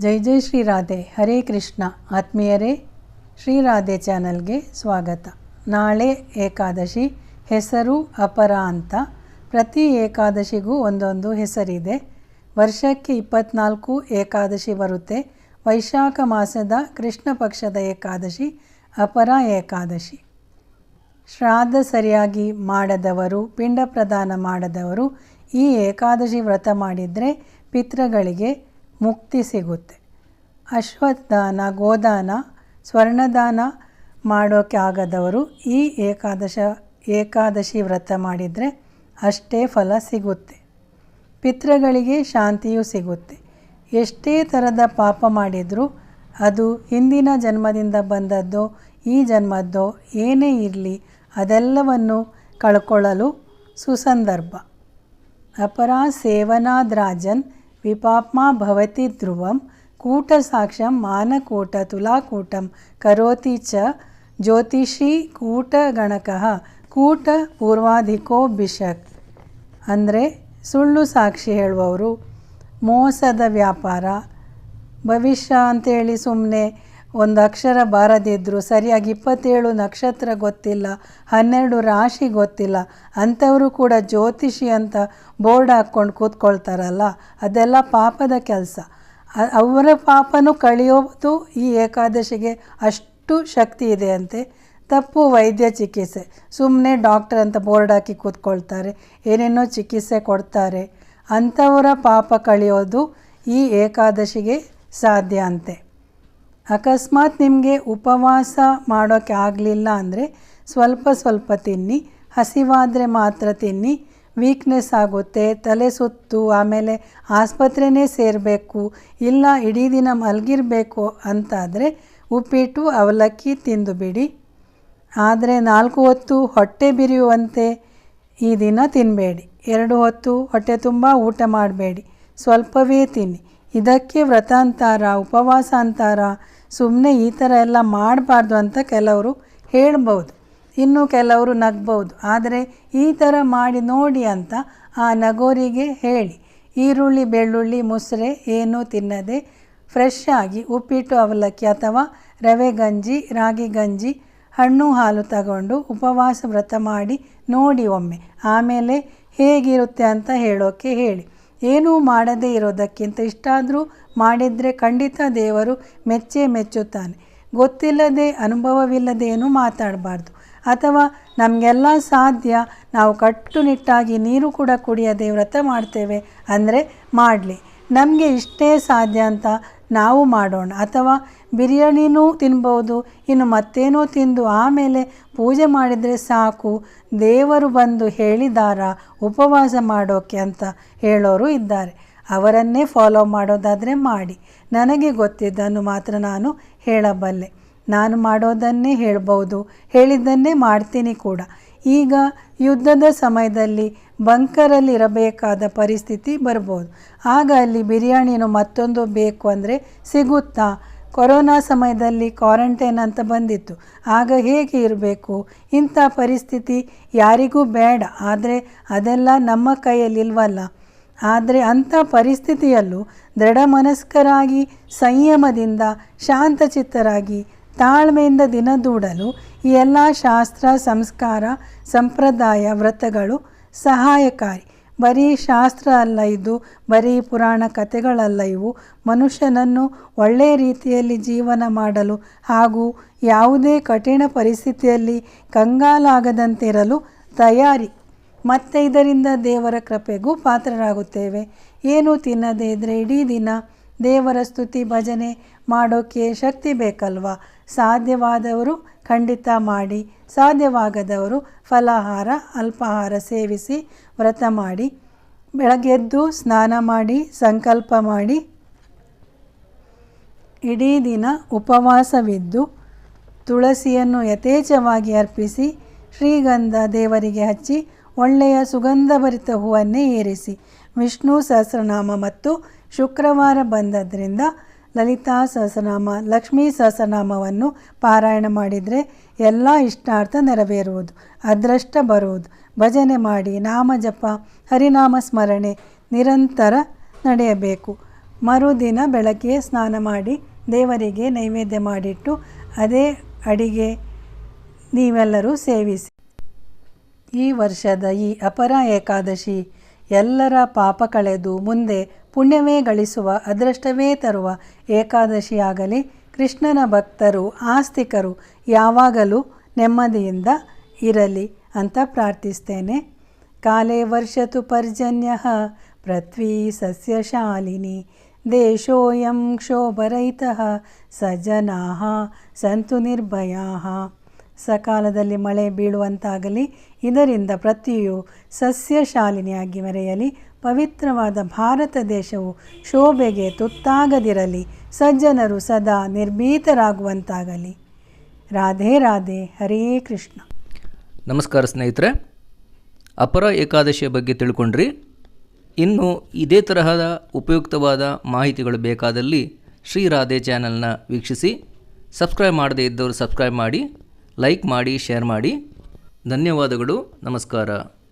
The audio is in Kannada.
ಜೈ ಜೈ ಶ್ರೀ ರಾಧೆ, ಹರೇ ಕೃಷ್ಣ. ಆತ್ಮೀಯರೇ, ಶ್ರೀ ರಾಧೆ ಚಾನಲ್ಗೆ ಸ್ವಾಗತ. ನಾಳೆ ಏಕಾದಶಿ, ಹೆಸರು ಅಪರ ಅಂತ. ಪ್ರತಿ ಏಕಾದಶಿಗೂ ಒಂದೊಂದು ಹೆಸರಿದೆ. ವರ್ಷಕ್ಕೆ ಇಪ್ಪತ್ನಾಲ್ಕು ಏಕಾದಶಿ ಬರುತ್ತೆ. ವೈಶಾಖ ಮಾಸದ ಕೃಷ್ಣ ಪಕ್ಷದ ಏಕಾದಶಿ, ಅಪರ ಏಕಾದಶಿ. ಶ್ರಾದ್ದ ಸರಿಯಾಗಿ ಮಾಡದವರು, ಪಿಂಡ ಪ್ರದಾನ ಮಾಡದವರು ಈ ಏಕಾದಶಿ ವ್ರತ ಮಾಡಿದರೆ ಪಿತೃಗಳಿಗೆ ಮುಕ್ತಿ ಸಿಗುತ್ತೆ. ಅಶ್ವತ್ಥದಾನ, ಗೋದಾನ, ಸ್ವರ್ಣದಾನ ಮಾಡೋಕ್ಕೆ ಆಗದವರು ಈ ಏಕಾದಶ, ಏಕಾದಶಿ ವ್ರತ ಮಾಡಿದರೆ ಅಷ್ಟೇ ಫಲ ಸಿಗುತ್ತೆ. ಪಿತೃಗಳಿಗೆ ಶಾಂತಿಯೂ ಸಿಗುತ್ತೆ. ಎಷ್ಟೇ ಥರದ ಪಾಪ ಮಾಡಿದರೂ ಅದು ಹಿಂದಿನ ಜನ್ಮದಿಂದ ಬಂದದ್ದೋ, ಈ ಜನ್ಮದ್ದೋ ಏನೇ ಇರಲಿ ಅದೆಲ್ಲವನ್ನು ಕಳ್ಕೊಳ್ಳಲು ಸುಸಂದರ್ಭ. ಅಪರಾ ಸೇವನಾದ್ರಾಜನ್ ವಿಪಾಪ್ಮಾ ಭವತಿ ಧ್ರುವಂ ಕೂಟಸಾಕ್ಷ್ಯಂ ಮಾನಕೂಟ ತುಲಾಕೂಟಂ ಕರೋತಿ ಚ ಜ್ಯೋತಿಷಿ ಕೂಟಗಣಕಃ ಕೂಟ ಪೂರ್ವಾಧಿಕೋ ಬಿಷಕ್ ಅಂದರೆ ಸುಳ್ಳು ಸಾಕ್ಷಿ ಹೇಳುವವರು, ಮೋಸದ ವ್ಯಾಪಾರ, ಭವಿಷ್ಯ ಅಂತೇಳಿ ಸುಮ್ಮನೆ ಒಂದು ಅಕ್ಷರ ಬಾರದಿದ್ದರೂ ಸರಿಯಾಗಿ ಇಪ್ಪತ್ತೇಳು ನಕ್ಷತ್ರ ಗೊತ್ತಿಲ್ಲ, ಹನ್ನೆರಡು ರಾಶಿ ಗೊತ್ತಿಲ್ಲ. ಅಂಥವರು ಕೂಡ ಜ್ಯೋತಿಷಿ ಅಂತ ಬೋರ್ಡ್ ಹಾಕ್ಕೊಂಡು ಕೂತ್ಕೊಳ್ತಾರಲ್ಲ, ಅದೆಲ್ಲ ಪಾಪದ ಕೆಲಸ. ಅವರ ಪಾಪನೂ ಕಳೆಯೋದು ಈ ಏಕಾದಶಿಗೆ ಅಷ್ಟು ಶಕ್ತಿ ಇದೆ ಅಂತೆ. ತಪ್ಪು ವೈದ್ಯ ಚಿಕಿತ್ಸೆ ಸುಮ್ಮನೆ ಡಾಕ್ಟರ್ ಅಂತ ಬೋರ್ಡ್ ಹಾಕಿ ಕೂತ್ಕೊಳ್ತಾರೆ, ಏನೇನೋ ಚಿಕಿತ್ಸೆ ಕೊಡ್ತಾರೆ. ಅಂಥವರ ಪಾಪ ಕಳೆಯೋದು ಈ ಏಕಾದಶಿಗೆ ಸಾಧ್ಯ ಅಂತೆ. ಅಕಸ್ಮಾತ್ ನಿಮಗೆ ಉಪವಾಸ ಮಾಡೋಕ್ಕೆ ಆಗಲಿಲ್ಲ ಅಂದರೆ ಸ್ವಲ್ಪ ಸ್ವಲ್ಪ ತಿನ್ನಿ, ಹಸಿವಾದರೆ ಮಾತ್ರ ತಿನ್ನಿ ವೀಕ್ನೆಸ್ ಆಗುತ್ತೆ, ತಲೆ ಸುತ್ತು, ಆಮೇಲೆ ಆಸ್ಪತ್ರೆನೇ ಸೇರಬೇಕು, ಇಲ್ಲ ಇಡೀ ದಿನ ಮಲಗಿರಬೇಕು ಅಂತಾದರೆ ಉಪ್ಪಿಟ್ಟು, ಅವಲಕ್ಕಿ ತಿಂದು ಬಿಡಿ. ಆದರೆ ನಾಲ್ಕು ಹೊತ್ತು ಹೊಟ್ಟೆ ಬಿರಿಯುವಂತೆ ಈ ದಿನ ತಿನ್ನಬೇಡಿ ಎರಡು ಹೊತ್ತು ಹೊಟ್ಟೆ ತುಂಬ ಊಟ ಮಾಡಬೇಡಿ. ಸ್ವಲ್ಪವೇ ತಿನ್ನಿ. ಇದಕ್ಕೆ ವ್ರತ ಅಂತಾರ ಉಪವಾಸ ಅಂತಾರ ಸುಮ್ಮನೆ ಈ ಥರ ಎಲ್ಲ ಮಾಡಬಾರ್ದು ಅಂತ ಕೆಲವರು ಹೇಳ್ಬೋದು. ಇನ್ನು ಕೆಲವರು ನಗ್ಬೋದು. ಆದರೆ ಈ ಥರ ಮಾಡಿ ನೋಡಿ ಅಂತ ಆ ನಗೋರಿಗೆ ಹೇಳಿ. ಈರುಳ್ಳಿ, ಬೆಳ್ಳುಳ್ಳಿ, ಮೊಸರೆ ಏನೂ ತಿನ್ನದೆ ಫ್ರೆಶ್ ಆಗಿ ಉಪ್ಪಿಟ್ಟು ಅವಲಕ್ಕಿ ಅಥವಾ ರವೆ ಗಂಜಿ, ರಾಗಿ ಗಂಜಿ, ಹಣ್ಣು ಹಾಲು ತಗೊಂಡು ಉಪವಾಸ ವ್ರತ ಮಾಡಿ ನೋಡಿ ಒಮ್ಮೆ. ಆಮೇಲೆ ಹೇಗಿರುತ್ತೆ ಅಂತ ಹೇಳೋಕ್ಕೆ ಹೇಳಿ. ಏನೂ ಮಾಡದೇ ಇರೋದಕ್ಕಿಂತ ಇಷ್ಟಾದರೂ ಮಾಡಿದರೆ ಖಂಡಿತ ದೇವರು ಮೆಚ್ಚೇ ಮೆಚ್ಚುತ್ತಾನೆ. ಗೊತ್ತಿಲ್ಲದೆ ಅನುಭವವಿಲ್ಲದೆ ಏನೂ ಮಾತಾಡಬಾರ್ದು. ಅಥವಾ ನಮಗೆಲ್ಲ ಸಾಧ್ಯ ನಾವು ಕಟ್ಟುನಿಟ್ಟಾಗಿ ನೀರು ಕೂಡ ಕುಡಿಯದೆ ವ್ರತ ಮಾಡ್ತೇವೆ ಅಂದರೆ ಮಾಡಲಿ. ನಮಗೆ ಇಷ್ಟೇ ಸಾಧ್ಯ ಅಂತ ನಾವು ಮಾಡೋಣ. ಅಥವಾ ಬಿರಿಯಾನಿನೂ ತಿನ್ಬೋದು, ಇನ್ನು ಮತ್ತೇನೋ ತಿಂದು ಆಮೇಲೆ ಪೂಜೆ ಮಾಡಿದರೆ ಸಾಕು, ದೇವರು ಬಂದು ಹೇಳಿದಾರ, ಉಪವಾಸ ಮಾಡೋಕ್ಕೆ ಅಂತ ಹೇಳೋರು ಇದ್ದಾರೆ. ಅವರನ್ನೇ ಫಾಲೋ ಮಾಡೋದಾದರೆ ಮಾಡಿ. ನನಗೆ ಗೊತ್ತಿದ್ದನ್ನು ಮಾತ್ರ ನಾನು ಹೇಳಬಲ್ಲೆ. ನಾನು ಮಾಡೋದನ್ನೇ ಹೇಳ್ಬೋದು, ಹೇಳಿದ್ದನ್ನೇ ಮಾಡ್ತೀನಿ ಕೂಡ. ಈಗ ಯುದ್ಧದ ಸಮಯದಲ್ಲಿ ಬಂಕರಲ್ಲಿ ಇರಬೇಕಾದ ಪರಿಸ್ಥಿತಿ ಬರ್ಬೋದು. ಆಗ ಅಲ್ಲಿ ಬಿರಿಯಾನಿನೂ ಮತ್ತೊಂದು ಬೇಕು ಅಂದರೆ ಸಿಗುತ್ತಾ? ಕೊರೋನಾ ಸಮಯದಲ್ಲಿ ಕ್ವಾರಂಟೈನ್ ಅಂತ ಬಂದಿತ್ತು. ಆಗ ಹೇಗೆ ಇರಬೇಕು? ಇಂಥ ಪರಿಸ್ಥಿತಿ ಯಾರಿಗೂ ಬೇಡ. ಆದರೆ ಅದೆಲ್ಲ ನಮ್ಮ ಕೈಯಲ್ಲಿಲ್ವಲ್ಲ. ಆದರೆ ಅಂಥ ಪರಿಸ್ಥಿತಿಯಲ್ಲೂ ದೃಢ ಮನಸ್ಕರಾಗಿ ಸಂಯಮದಿಂದ ಶಾಂತಚಿತ್ತರಾಗಿ ತಾಳ್ಮೆಯಿಂದ ದಿನ ದೂಡಲು ಈ ಎಲ್ಲ ಶಾಸ್ತ್ರ, ಸಂಸ್ಕಾರ, ಸಂಪ್ರದಾಯ, ವ್ರತಗಳು ಸಹಾಯಕಾರಿ. ಬರೀ ಶಾಸ್ತ್ರ ಅಲ್ಲ ಇದು, ಬರೀ ಪುರಾಣ ಕಥೆಗಳಲ್ಲ ಇವು. ಮನುಷ್ಯನನ್ನು ಒಳ್ಳೆಯ ರೀತಿಯಲ್ಲಿ ಜೀವನ ಮಾಡಲು ಹಾಗೂ ಯಾವುದೇ ಕಠಿಣ ಪರಿಸ್ಥಿತಿಯಲ್ಲಿ ಕಂಗಾಲಾಗದಂತಿರಲು ತಯಾರಿ. ಮತ್ತೆ ಇದರಿಂದ ದೇವರ ಕೃಪೆಗೂ ಪಾತ್ರರಾಗುತ್ತೇವೆ. ಏನು ತಿನ್ನದೇ ಇದ್ದರೆ ಇಡೀ ದಿನ ದೇವರ ಸ್ತುತಿ ಭಜನೆ ಮಾಡೋಕ್ಕೆ ಶಕ್ತಿ ಬೇಕಲ್ವಾ? ಸಾಧ್ಯವಾದವರು ಖಂಡಿತ ಮಾಡಿ, ಸಾಧ್ಯವಾಗದವರು ಫಲಾಹಾರ, ಅಲ್ಪಾಹಾರ ಸೇವಿಸಿ ವ್ರತ ಮಾಡಿ, ಬೆಳಗ್ಗೆದ್ದು ಸ್ನಾನ ಮಾಡಿ, ಸಂಕಲ್ಪ ಮಾಡಿ, ಇಡೀ ದಿನ ಉಪವಾಸವಿದ್ದು ತುಳಸಿಯನ್ನು ಯಥೇಚ್ಛವಾಗಿ ಅರ್ಪಿಸಿ, ಶ್ರೀಗಂಧ ದೇವರಿಗೆ ಹಚ್ಚಿ ಒಳ್ಳೆಯ ಸುಗಂಧಭರಿತ ಹೂವನ್ನೇ ಏರಿಸಿ, ವಿಷ್ಣು ಸಹಸ್ರನಾಮ ಮತ್ತು ಶುಕ್ರವಾರ ಬಂದದ್ರಿಂದ ಲಲಿತಾ ಸಹಸ್ರನಾಮ, ಲಕ್ಷ್ಮೀ ಸಹಸ್ರನಾಮವನ್ನು ಪಾರಾಯಣ ಮಾಡಿದರೆ ಎಲ್ಲ ಇಷ್ಟಾರ್ಥ ನೆರವೇರುವುದು, ಅದೃಷ್ಟ ಬರುವುದು. ಭಜನೆ ಮಾಡಿ ನಾಮ ಜಪ, ಹರಿನಾಮ ಸ್ಮರಣೆ ನಿರಂತರ ನಡೆಯಬೇಕು. ಮರುದಿನ ಬೆಳಗ್ಗೆ ಸ್ನಾನ ಮಾಡಿ ದೇವರಿಗೆ ನೈವೇದ್ಯ ಮಾಡಿಟ್ಟು ಅದೇ ಅಡಿಗೆ ನೀವೆಲ್ಲರೂ ಸೇವಿಸಿ. ಈ ವರ್ಷದ ಈ ಅಪರ ಏಕಾದಶಿ ಎಲ್ಲರ ಪಾಪ ಕಳೆದು ಮುಂದೆ ಪುಣ್ಯವೇ ಗಳಿಸುವ, ಅದೃಷ್ಟವೇ ತರುವ ಏಕಾದಶಿಯಾಗಲಿ ಕೃಷ್ಣನ ಭಕ್ತರು, ಆಸ್ತಿಕರು ಯಾವಾಗಲೂ ನೆಮ್ಮದಿಯಿಂದ ಇರಲಿ ಅಂತ ಪ್ರಾರ್ಥಿಸ್ತೇನೆ. ಕಾಲೇ ವರ್ಷತು ಪರ್ಜನ್ಯ, ಪೃಥ್ವೀ ಸಸ್ಯಶಾಲಿನಿ, ದೇಶೋಯಂ ಕ್ಷೋಭರಹಿತಃ, ಸಜನಾ, ಸಂತು ನಿರ್ಭಯಾ. ಸಕಾಲದಲ್ಲಿ ಮಳೆ ಬೀಳುವಂತಾಗಲಿ, ಇದರಿಂದ ಪ್ರತಿಯು ಸಸ್ಯಶಾಲಿನಿಯಾಗಿ ಮೆರೆಯಲಿ. ಪವಿತ್ರವಾದ ಭಾರತ ದೇಶವು ಶೋಭೆಗೆ ತುತ್ತಾಗದಿರಲಿ, ಸಜ್ಜನರು ಸದಾ ನಿರ್ಭೀತರಾಗುವಂತಾಗಲಿ. ರಾಧೆ ರಾಧೆ, ಹರೇ ಕೃಷ್ಣ. ನಮಸ್ಕಾರ ಸ್ನೇಹಿತರೆ, ಅಪರ ಏಕಾದಶಿಯ ಬಗ್ಗೆ ತಿಳ್ಕೊಂಡ್ರಿ. ಇನ್ನು ಇದೇ ತರಹದ ಉಪಯುಕ್ತವಾದ ಮಾಹಿತಿಗಳು ಬೇಕಾದಲ್ಲಿ ಶ್ರೀ ರಾಧೆ ಚಾನೆಲ್ನ ವೀಕ್ಷಿಸಿ, ಸಬ್ಸ್ಕ್ರೈಬ್ ಮಾಡದೇ ಇದ್ದವರು ಸಬ್ಸ್ಕ್ರೈಬ್ ಮಾಡಿ ಲೈಕ್ ಮಾಡಿ ಶೇರ್ ಮಾಡಿ. ಧನ್ಯವಾದಗಳು ನಮಸ್ಕಾರ.